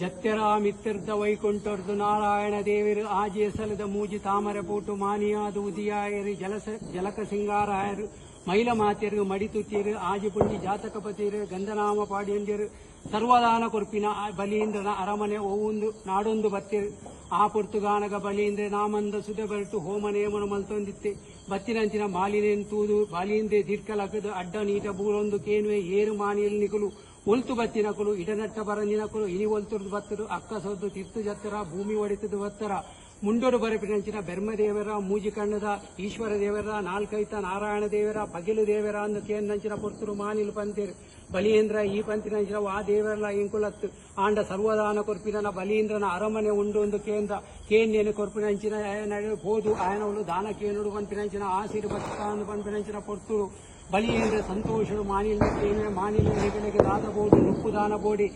ಜತ್ಯರ ಮಿತ್ತಿರ್ದ ವೈಕುಂಠರ್ದು ನಾರಾಯಣ ದೇವಿರು ಆಜಿಯ ಸಲದ ಮೂಜಿ ತಾಮರ ಪೋಟು ಮಾನಿಯಾದು ಉದಿಯಾಯರು ಜಲಸ, ಜಲಕ ಸಿಂಗಾರಾಯರು, ಮೈಲ ಮಾತೆಯರು ಮಡಿತುತ್ತಿರು ಆಜಿ ಪುಂಡಿ ಜಾತಕ ಪತಿರು ಗಂಧನಾಮ ಪಾಡಿಯಂದಿರು ಸರ್ವದಾನ ಕೊರ್ಪಿನ ಬಲೀಂದ್ರನ ಅರಮನೆ ಓವೊಂದು ನಾಡೊಂದು ಬತ್ತಿರು. ಆ ಪುರ್ತುಗಾನಗ ಬಲೀಂದ್ರೆ ನಾಮಂದ ಸುದೆ ಬರಟು ಹೋಮ ನೇಮನ ಮಲ್ತೊಂದಿತ್ತೆ. ಬತ್ತಿನಂಚಿನ ಮಾಲಿನೇನ್ ತೂದು ಬಾಲೀಂದ್ರೆ ದಿರ್ಕಲಕದು ಅಡ್ಡ ನೀಟ ಬೂರೊಂದು ಕೇನುವೆ ಏರು ಮಾನಿಯಲ್ಲಿ ನಿಕುಲು ಒಲ್ತು ಬತ್ತಿನಕುಲು ಇಡನಟ್ಟ ಬರಂದಿನಕುಲು ಇನಿ ಒಲ್ತುರ್ದು ಬತ್ತರು ಅಕ್ಕ ಸೋದ್ದು ತಿರ್ತು ಜತ್ತರ ಭೂಮಿ ಒಡಿತದು ಬತ್ತರ. ಮುಂಡೋಡು ಬರಪಿನಂಚಿನ ಬೆರ್ಮದೇವರ, ಮೂಜಿಕಣ್ಣದ ಈಶ್ವರ ದೇವರ ನಾಲ್ಕೈತ ನಾರಾಯಣ ದೇವರ ಪಗಿಲು ದೇವರ ಅಂದ ಕೇಂದ್ರಂಚಿನ ಪೊರ್ತರು ಮಾನಿಲು ಪಂತೇರು. ಬಲೀಂದ್ರ ಈ ಪಂತಿನಂಚಿನ ಆ ದೇವರಲ್ಲ ಇಂಕುಲತ್ತು. ಆಂಡ ಸರ್ವದಾನ ಕೊರ್ಪಿನ ಬಲೀಂದ್ರನ ಅರಮನೆ ಉಂಡು ಒಂದು ಕೇಂದ್ರ. ಕೇಂದ್ರ ಕೊರ್ಪಿನಂಚಿನ ಹೋದು ಆಯನವಳು ದಾನ ಕೇನುಡು ಪಂಪಿನಂಚಿನ ಆಸಿರು ಬತ್ತಾಂದು ಪಂಪಿನಂಚಿನ ಪೊರ್ತುರು. ಬಲಿಯೇಂದ್ರ ಸಂತೋಷಡು ಮಾನಿಲ್ ಮಾನಿಲ್ ಮಾನಿಲ ಹೆಗಲಿಗೆ ದಾದ ಬೋಡು ನುಪ್ಪು ದಾನ ಬೋಡಿ